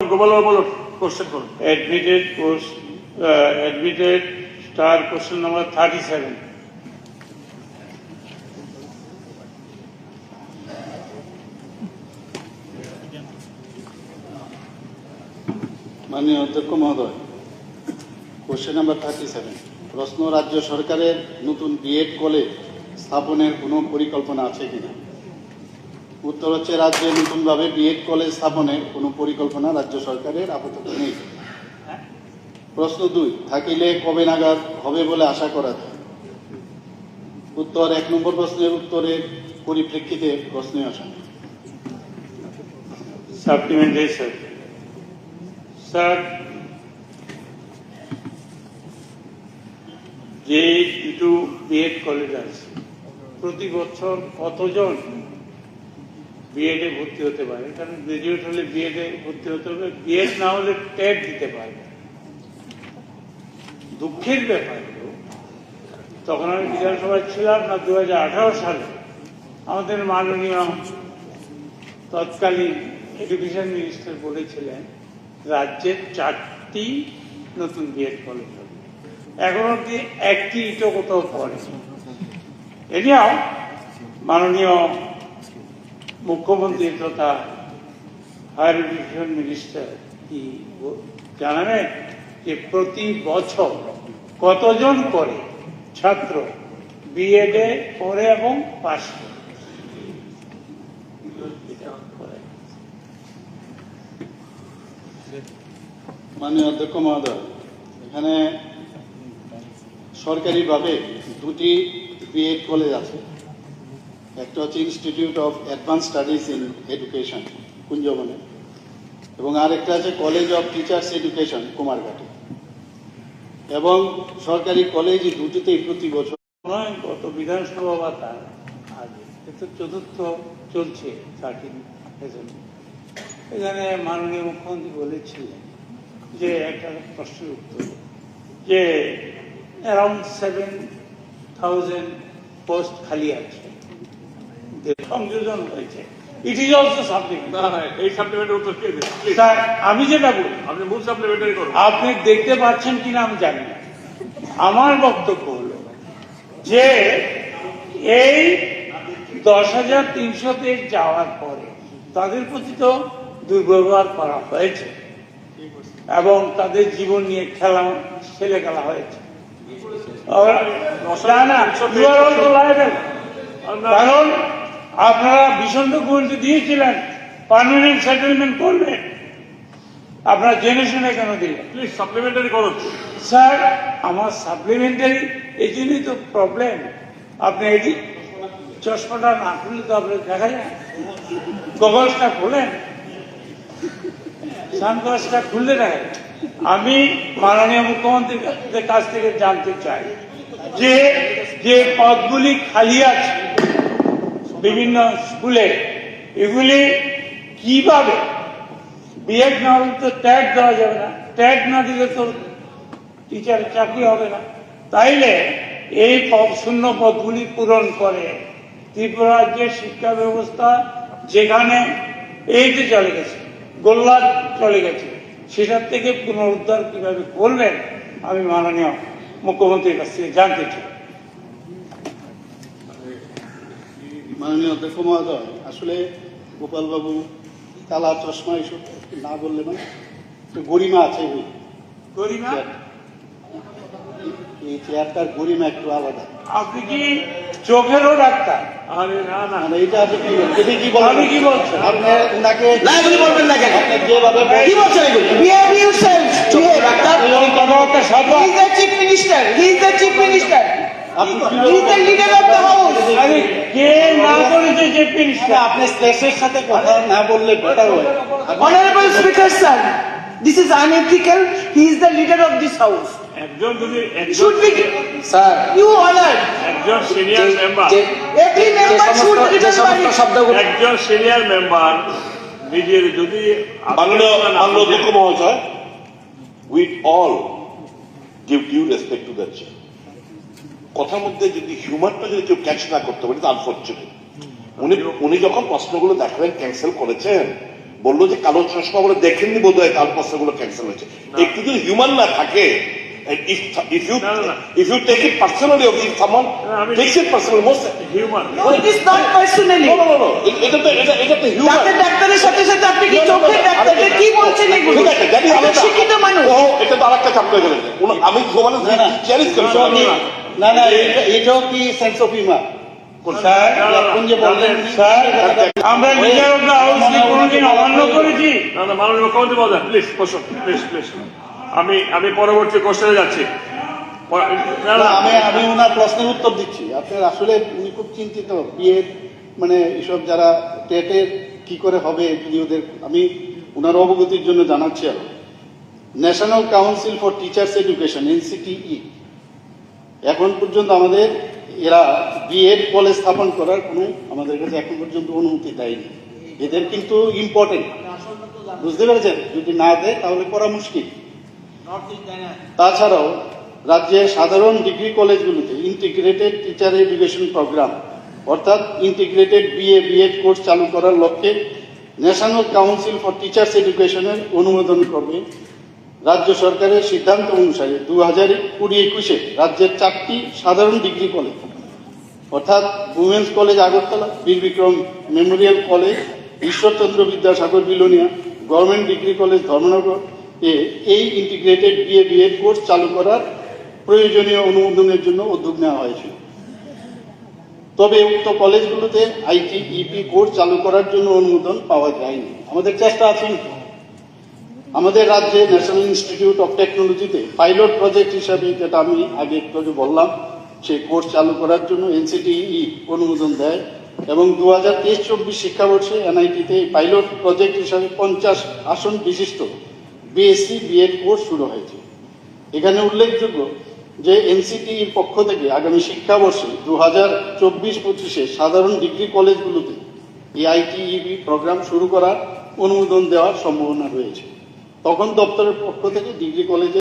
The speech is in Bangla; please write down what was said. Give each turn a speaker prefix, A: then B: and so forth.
A: গোপাল বলো কোশ্চেন করুন।
B: Admitted course, uh, admitted star question number thirty-seven.
C: মাননীয় অধ্যক্ষ মহোদয় কোশ্চেন নাম্বার থার্টি সেভেন প্রশ্ন রাজ্য সরকারের নতুন বিএড কলেজ স্থাপনের কোনো পরিকল্পনা আছে কিনা? উত্তর হচ্ছে রাজ্যে নতুনভাবে বিএড কলেজ স্থাপনের কোনো পরিকল্পনা রাজ্য সরকারের আপাতত নেই। প্রশ্ন দুই থাকিলে কবে নাগাদ হবে বলে আশা করা যায়? উত্তর এক নম্বর প্রশ্নের উত্তরের পরিপ্রেক্ষিতে প্রশ্নে আসা
B: Supplementary, sir. Sir, যে দুটো বিএড কলেজ আছে প্রতি বছর কতজন বিএড ভর্তি হতে পারে, কারণ গ্রাজুয়েট হলে বিএড ভর্তি হতে হবে। বিএড না হলে টেট দিতে পারবে দুঃখের ব্যাপার তখন আমি বিধানসভায় ছিলাম না দু হাজার আঠারো সালে। আমাদের মাননীয় তৎকালীন এডুকেশন মিনিস্টার বলেছিলেন রাজ্যের চারটি নতুন বিএড কলেজ হবে। এখন অব্দি একটি ইটো কোথাও পড়ে এনিয়াও মাননীয় মুখ্যমন্ত্রী তথা হায়ার এডুকেশন মিনিস্টার কি জানাবেন যে প্রতি বছর কতজন করে ছাত্র বিএডে পড়ে এবং পাশ করে।
C: মাননীয় অধ্যক্ষ মহোদয়, এখানে সরকারিভাবে দুটি বিএড কলেজ আছে একটা হচ্ছে institute of advance studies in education কুঞ্জবনে। এবং আরেকটা আছে কলেজ অফ টিচার্স এডুকেশন কুমারঘাটে। এবং সরকারি কলেজ দুটিতেই প্রতি বছর
B: নয় গত বিধানসভা বা তার আগে। কিন্তু চতুর্থ চলছে থার্টিন এখানে মাননীয় মুখ্যমন্ত্রী বলেছিলেন যে, একটা প্রশ্নের উত্তর, যে অ্যারাউন্ড সেভেন থাউজেন্ড পোস্ট খালি আছে। সংযোজন হয়েছে। ইট ইজ অলসো
A: না এই সাপ্লিমেন্টের উত্তর কে
B: স্যার আমি যেটা বলি
A: আপনি মূল সাপ্লিমেন্টারি করুন।
B: আপনি দেখতে পাচ্ছেন কিনা আমি জানি না। আমার বক্তব্য হলো যে এই দশ হাজার তিনশোতে যাওয়ার পরে তাদের প্রতি তো দুর্ব্যবহার করা হয়েছে এবং তাদের জীবন নিয়ে খেলা ছেলে খেলা হয়েছে কারণ আপনারা ভীষণ ডকুমেন্ট দিয়েছিলেন পার্মানেন্ট সেটেলমেন্ট করবেন আপনারা জেনে শুনে কেন দিলেন?
A: প্লিজ সাপ্লিমেন্টারি করুন।
B: স্যার আমার সাপ্লিমেন্টারি এই জন্যই তো প্রবলেম আপনি এই চশমাটা না খুললে তো আপনার দেখা যায় গগলসটা খোলেন। সানগ্লাসটা খুললে দেখা যায়। আমি মাননীয় মুখ্যমন্ত্রীর কাছ থেকে জানতে চাই যে যে পদগুলি খালি আছে বিভিন্ন স্কুলে। এগুলি কীভাবে? বিএড না হলে তো ট্যাগ দেওয়া যাবে না। ট্যাগ না দিলে তো টিচারের চাকরি হবে না। তাইলে এই শূন্য পদগুলি পূরণ করে ত্রিপুরা রাজ্যের শিক্ষা ব্যবস্থা যেখানে এই যে চলে গেছে গোল্লা চলে গেছে, সেটার থেকে পুনরুদ্ধার কীভাবে করবেন, আমি মাননীয় মুখ্যমন্ত্রীর কাছ থেকে জানতে চাই।
C: মাননীয় অধ্যক্ষ মহোদয় আসলে গোপালবাবু কালা চশমা এসব না বললে মানে একটু গরিমা আছে এই
B: গরিমা?
C: এই চেয়ারটার গরিমা একটু আলাদা।
B: আপনি কি চোখেরও ডাক্তার?
A: আরে না না।
C: কি? এটা কি
B: কি বলছি?
C: আপনি ওনাকে
D: না বলবেন না কেন?
C: আপনি যেভাবে
D: কি বলছেন এগুলি? বিহেভ ইউরসেলফ বিহেভ ডাক্তার
B: এই কথাবার্তা সব
D: is the chief minister he
B: আরে কে না করেছে যে পিনিসটা
C: আপনি স্পেসের সাথে কথা না বললে বেটার হয়।
D: Honourable speaker sir this is unethical he is the leader of this house
A: একজন যদি একজন
D: should be
E: sir
D: you honour
A: একজন সিনিয়র
E: যে-
A: মেম্বার
E: যে-
D: এভরি মেম্বার শুড
E: যে
D: রিমেম্বার
E: শব্দগুলো
A: একজন সিনিয়র মেম্বার নিজের যদি
F: মাননীয়
A: আত্মীয় না
F: মাননীয়
A: বুঝে-
F: অধ্যক্ষ মহোদয় with all give due respect to that কথার মধ্যে যদি হিউমারটা যদি কেউ ক্যাচ না করতে পারে আনফর্চুনেট উনি উনি যখন প্রশ্নগুলো দেখাবেন ক্যান্সেল করেছেন বলল যে কালো চশমা বলে দেখেননি বোধ হয় তার প্রশ্নগুলো ক্যান্সেল হয়েছে। একটু যদি হিউম্যান না থাকে if if you
A: না, না, না।
F: if you take it personally or if someone
A: না, আমি-
F: takes it personally most
A: human
D: No, it is not personally.
F: no no no no এটা তো এটা এটা তো হিউম্যান
D: দাঁতের ডাক্তারের সাথে সাথে আপনি কি
F: না, না, না,
D: চোখের
F: না,
D: ডাক্তারকে কি বলছেন এগুলো?
F: ঠিক আছে, জানি
D: একজন
F: আলাদা।
D: শিক্ষিত মানুষ
F: এটা তো আরেকটা চাপ হয়ে গেলেন আমি সমানে
C: না, না।
F: চ্যালেঞ্জ করি
C: এটাও কি- না না এটা- এটাও কি সেন্স অফ হিউমার
B: স্যার
C: এখন যে বললেন
B: স্যার আমরা লিডার অফ দ্য হাউস কি কোনোদিন অমান্য করেছি।
A: না না মাননীয় মুখ্যমন্ত্রী মহোদয় প্লিজ কোশ্চেন প্লিজ প্লিজ আমি আমি পরবর্তী কোশ্চেনে যাচ্ছি।
C: আমি আমি ওনার প্রশ্নের উত্তর দিচ্ছি। আপনার আসলে উনি খুব চিন্তিত বিয়ের মানে এসব যারা টেটের কি করে হবে যদি ওদের আমি ওনার অবগতির জন্য জানাচ্ছি আরও। National council for teachers education NCTE এখন পর্যন্ত আমাদের এরা বিএড কলেজ স্থাপন করার কোনো আমাদের কাছে এখন পর্যন্ত অনুমতি দেয়নি। এদের কিন্তু ইম্পর্টেন্ট বুঝতে পেরেছেন? যদি না দেয় তাহলে করা মুশকিল। তাছাড়াও রাজ্যের সাধারণ ডিগ্রি কলেজগুলোতে ইন্টিগ্রেটেড টিচার এডুকেশন প্রোগ্রাম অর্থাৎ ইন্টিগ্রেটেড বিএ বিএড কোর্স চালু করার লক্ষ্যে ন্যাশনাল কাউন্সিল ফর টিচার্স এডুকেশনের অনুমোদন করবে রাজ্য সরকারের সিদ্ধান্ত অনুসারে দু হাজার কুড়ি একুশে রাজ্যের চারটি সাধারণ ডিগ্রি কলেজ, অর্থাৎ women's college Agartala, Bir Bikram memorial college, Ishwarchandra Vidyasagar Belonia, government degree college Dharmanagar এ এই ইন্টিগ্রেটেড বিএ বিএড কোর্স চালু করার প্রয়োজনীয় অনুমোদনের জন্য উদ্যোগ নেওয়া হয়েছিল তবে উক্ত কলেজগুলোতে আইটি ইপি কোর্স চালু করার জন্য অনুমোদন পাওয়া যায়নি আমাদের চেষ্টা আছে। আমাদের রাজ্যে ন্যাশনাল ইনস্টিটিউট অফ টেকনোলজিতে পাইলট প্রজেক্ট হিসাবে যেটা আমি আগে একটু আগে বললাম সেই কোর্স চালু করার জন্য এনসিটিই অনুমোদন দেয় এবং দু হাজার তেইশ চব্বিশ শিক্ষাবর্ষে এনআইটিতে পাইলট প্রজেক্ট হিসাবে পঞ্চাশ আসন বিশিষ্ট বিএসসি বিএড কোর্স শুরু হয়েছে। এখানে উল্লেখযোগ্য যে এনসিটির পক্ষ থেকে আগামী শিক্ষাবর্ষে দু হাজার চব্বিশ পঁচিশে সাধারণ ডিগ্রি কলেজগুলোতে এই আইটিইবি প্রোগ্রাম শুরু করার অনুমোদন দেওয়ার সম্ভাবনা রয়েছে। তখন দপ্তরের পক্ষ থেকে ডিগ্রি কলেজে